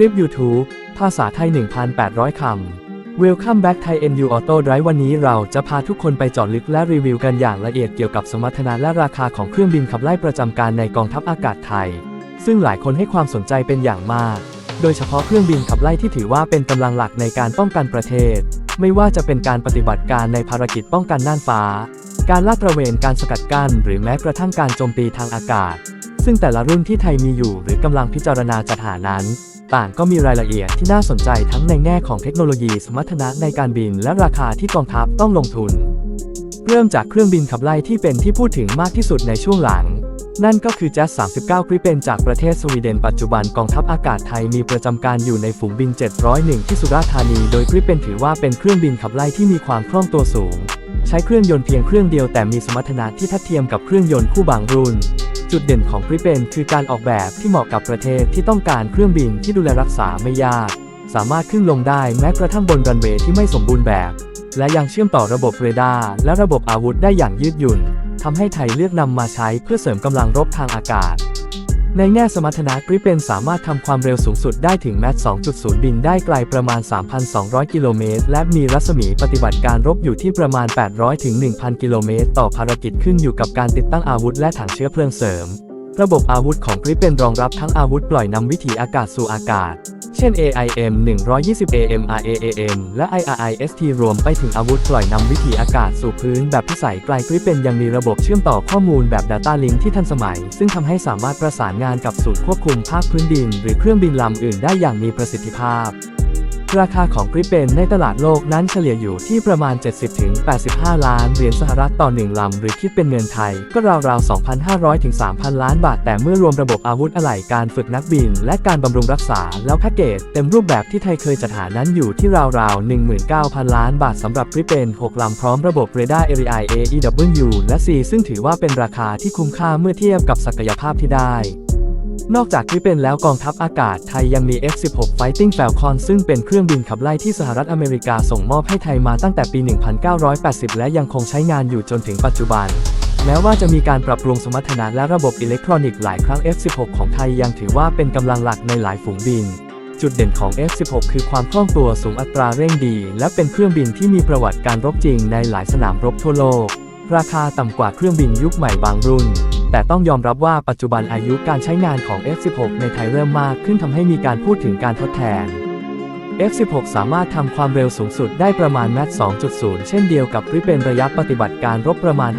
คลิป YouTube ภาษาไทย 1,800 คำ Welcome back Thai NU Auto Drive วันนี้เราจะพาทุกคนไปเจาะลึกและรีวิวกันอย่างละเอียดเกี่ยวกับสมรรถนะและราคาของเครื่องบินขับไล่ประจำการในกองทัพอากาศไทย ซึ่งหลายคนให้ความสนใจเป็นอย่างมาก โดยเฉพาะเครื่องบินขับไล่ที่ถือว่าเป็นกำลังหลักในการป้องกันประเทศ ไม่ว่าจะเป็นการปฏิบัติการในภารกิจป้องกันน่านฟ้า การลาดตระเวน การสกัดกั้น หรือแม้กระทั่งการโจมตีทางอากาศ ซึ่งแต่ละรุ่นที่ไทยมีอยู่หรือกำลังพิจารณาจัดหานั้น ต่างก็มีรายละเอียดที่น่าสนใจทั้งในแง่ของเทคโนโลยีสมรรถนะในการบินและราคาที่กองทัพต้องลงทุน เริ่มจากเครื่องบินขับไล่ที่เป็นที่พูดถึงมากที่สุดในช่วงหลัง นั่นก็คือ Jet 39 Gripen จากประเทศสวีเดนปัจจุบันกองทัพอากาศไทยมีประจำการอยู่ในฝูงบิน 701 ที่สุราษฎร์ธานี โดย Gripen ถือว่าเป็นเครื่องบินขับไล่ที่มีความคล่องตัวสูง ใช้เครื่องยนต์เพียงเครื่องเดียวแต่มีสมรรถนะที่ทัดเทียมกับเครื่องยนต์คู่บางรุ่น จุดเด่นของพริเปนคือการออกแบบที่เหมาะกับประเทศที่ต้องการเครื่องบินที่ดูแลรักษาไม่ยาก สามารถขึ้นลงได้แม้กระทั่งบนรันเวย์ที่ไม่สมบูรณ์แบบ และยังเชื่อมต่อระบบเรดาร์และระบบอาวุธได้อย่างยืดหยุ่นทำให้ไทยเลือกนำมาใช้เพื่อเสริมกำลังรบทางอากาศ ในแง่สมรรถนะกริเปนสามารถทำความเร็วสูงสุดได้ถึงแมต2.0 บินได้ไกลประมาณ 3,200 กิโลเมตร และมีรัศมีปฏิบัติการรบอยู่ที่ประมาณ 800 ถึง 1,000 กิโลเมตร ต่อภารกิจขึ้นอยู่กับการติดตั้งอาวุธและถังเชื้อเพลิงเสริม ระบบอาวุธของกริเปนรองรับทั้งอาวุธปล่อยนำวิถีอากาศสู่อากาศ เช่น AIM 120 AMRAAM และ IRIST รวมไปถึงอาวุธปล่อยนำวิถีอากาศสู่พื้นแบบพิสัยไกลกริปเป็นยังมีระบบเชื่อมต่อข้อมูลแบบ Data Link ที่ทันสมัย ซึ่งทำให้สามารถประสานงานกับศูนย์ควบคุมภาคพื้นดิน หรือเครื่องบินลำอื่นได้อย่างมีประสิทธิภาพ ราคาของกริเปนในตลาดโลกนั้นเฉลี่ยอยู่ที่ประมาณ 70-85 ล้านเหรียญสหรัฐต่อ 1 ลำ หรือคิดเป็นเงินไทย ก็ราวๆ 2,500-3,000 ล้านบาท แต่เมื่อรวมระบบอาวุธอะไหล่การฝึกนักบิน และการบำรุงรักษา แล้วแพ็กเกจเต็มรูปแบบที่ไทยเคยจัดหานั้นอยู่ที่ราวๆ 19,000 ล้านบาทสำหรับกริเปน 6 ลำพร้อมระบบเรดาร์ ARI AEW และ C ซึ่งถือว่าเป็นราคาที่คุ้มค่าเมื่อเทียบกับศักยภาพที่ได้ นอกจากที่เป็นแล้วกองทัพอากาศไทยยังมี F-16 Fighting Falcon ซึ่งเป็นเครื่องบินขับไล่ที่สหรัฐอเมริกาส่งมอบให้ไทยมาตั้งแต่ปี 1980 และยังคงใช้งานอยู่จนถึงปัจจุบัน แม้ว่าจะมีการปรับปรุงสมรรถนะและระบบอิเล็กทรอนิกส์หลายครั้ง F-16 ของไทยยังถือว่าเป็นกำลังหลักในหลายฝูงบิน จุดเด่นของ F-16 คือความคล่องตัวสูงอัตราเร่งดี และเป็นเครื่องบินที่มีประวัติการรบจริงในหลายสนามรบทั่วโลก ราคาต่ำกว่าเครื่องบินยุคใหม่บางรุ่น แต่ต้องยอมรับว่าปัจจุบันอายุการใช้งานของ F16 ในไทยเริ่มมากขึ้นทำให้มีการพูดถึงการทดแทน F16 สามารถทำความเร็วสูงสุดได้ประมาณแมต2.0 เช่นเดียวกับริเป็นระยะปฏิบัติการรบประมาณ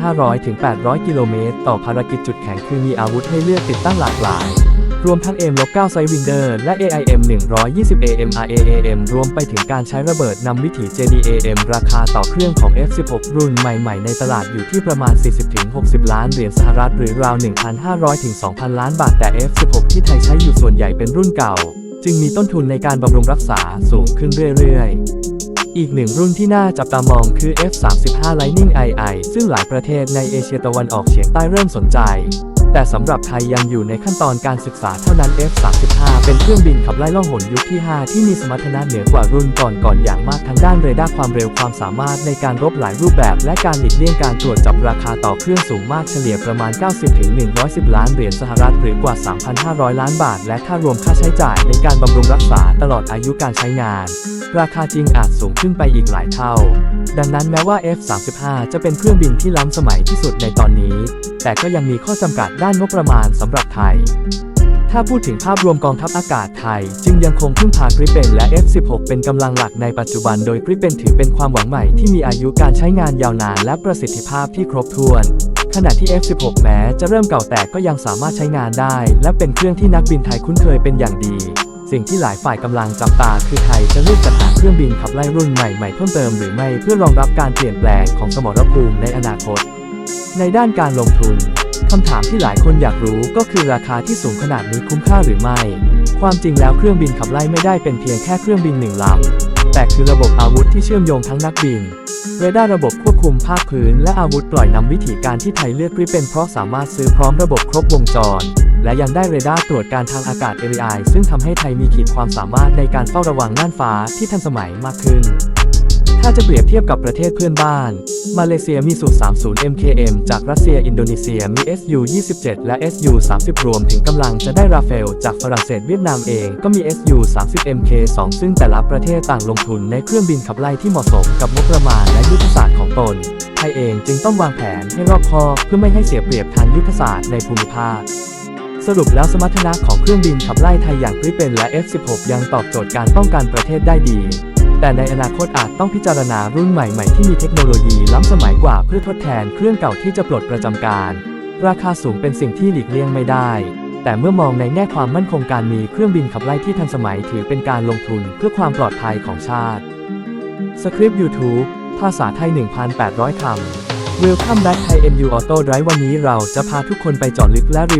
500-800 กิโลเมตร ต่อภารกิจจุดแข็งคือมีอาวุธให้เลือกติดตั้งหลากหลาย รวมทั้ง M-9 Sidewinder และ AIM 120 AMRAAM รวมไปถึงการใช้ระเบิดนำวิถี JDAM ราคาต่อเครื่องของ F16 รุ่นใหม่ๆ ในตลาดอยู่ที่ประมาณ 40-60 ล้านเหรียญสหรัฐหรือราว 1,500-2,000 ล้านบาทแต่ F16 ที่ไทยใช้อยู่ส่วนใหญ่เป็นรุ่นเก่า จึงมีต้นทุนในการบำรุงรักษาสูงขึ้นเรื่อยๆอีกหนึ่งรุ่นที่น่าจับตามองคือ F35 Lightning II ซึ่งหลายประเทศในเอเชียตะวันออกเฉียงใต้เริ่มสนใจ แต่สำหรับไทยยังอยู่ในขั้นตอนการศึกษาเท่านั้น F35 เป็นเครื่องบินขับไล่ล่องหนยุคที่ 5 ที่มีสมรรถนะเหนือกว่ารุ่นก่อนๆอย่างมากทั้งด้านเรดาร์ความเร็วความสามารถในการรบหลายรูปแบบ และการหลีกเลี่ยงการตรวจจับราคาต่อเครื่องสูงมากเฉลี่ยประมาณ 90-110 ล้านเหรียญสหรัฐหรือกว่า 3,500 ล้านบาท และถ้ารวมค่าใช้จ่ายในการบำรุงรักษาตลอดอายุการใช้งาน ราคาจริงอาจสูงขึ้นไปอีกหลายเท่า ดังนั้นแม้ว่า F35 จะเป็นเครื่องบินที่ล้ำสมัยที่สุดในตอนนี้ แต่ก็ยังมีข้อจำกัดด้านงบประมาณสำหรับไทย ถ้าพูดถึงภาพรวมกองทัพอากาศไทย จึงยังคงพึ่งพากริปเปนและ F16 เป็นกำลังหลักในปัจจุบันโดยกริปเปนถือเป็นความหวังใหม่ที่มีอายุการใช้งานยาวนานและประสิทธิภาพที่ครบถ้วนขณะที่ F16 แม้จะเริ่มเก่าแต่ก็ยังสามารถใช้งานได้ และเป็นเครื่องที่นักบินไทยคุ้นเคยเป็นอย่างดี สิ่งที่หลายฝ่ายกำลังจับตาคือไทยจะเลือกจัดหาเครื่องบินขับไล่รุ่นใหม่ๆเพิ่มเติมหรือไม่เพื่อรองรับการเปลี่ยนแปลงของสมรภูมิในอนาคต ในด้านการลงทุนคำถามที่หลายคนอยากรู้ก็คือราคาที่สูงขนาดนี้คุ้มค่าหรือไม่ ความจริงแล้วเครื่องบินขับไล่ไม่ได้เป็นเพียงแค่เครื่องบินหนึ่งลำ แต่คือระบบอาวุธที่เชื่อมโยงทั้งนักบิน เรดาร์ระบบควบคุมภาคพื้น และอาวุธปล่อยนำวิธีการที่ไทยเลือกริเป็นเพราะสามารถซื้อพร้อมระบบครบวงจร และยังได้เรดาร์ตรวจการทางอากาศ AI ซึ่งทำให้ไทยมีขีดความสามารถในการเฝ้าระวังน่านฟ้าที่ทันสมัยมากขึ้น ถ้าาจะเปรียบเทียบกับประเทศเพื่อนบ้าน มาเลเซียมีสูตร 30 MKM จากรัสเซีย อินโดนีเซียมี SU 27 และ SU 30 รวมถึงกำลังจะได้ราเฟล จากฝรั่งเศสเวียดนามเองก็มี SU 30 MK 2ซึ่งแต่ละประเทศต่างลงทุนในเครื่องบินขับไล่ที่เหมาะสมกับงบประมาณและยุทธศาสตร์ของตนไทยเองจึงต้องวางแผนให้รอบคอบเพื่อไม่ให้เสียเปรียบทางยุทธศาสตร์ในภูมิภาค สรุปแล้วสมรรถนะของเครื่องบินขับไล่ไทยอย่างกริเป็นและ F16 ยังตอบโจทย์การป้องกันประเทศได้ดี แต่ในอนาคตอาจต้องพิจารณารุ่นใหม่ๆที่มีเทคโนโลยีล้ำสมัยกว่าเพื่อทดแทนเครื่องเก่าที่จะปลดประจำการ ราคาสูงเป็นสิ่งที่หลีกเลี่ยงไม่ได้ แต่เมื่อมองในแง่ความมั่นคงการมีเครื่องบินขับไล่ที่ทันสมัยถือเป็นการลงทุนเพื่อความปลอดภัยของชาติสคริปต์ YouTube ภาษาไทย 1,800 คำ Welcome back Thai MU Auto Drive วันนี้เราจะพาทุกคนไปเจาะลึกและรีวิว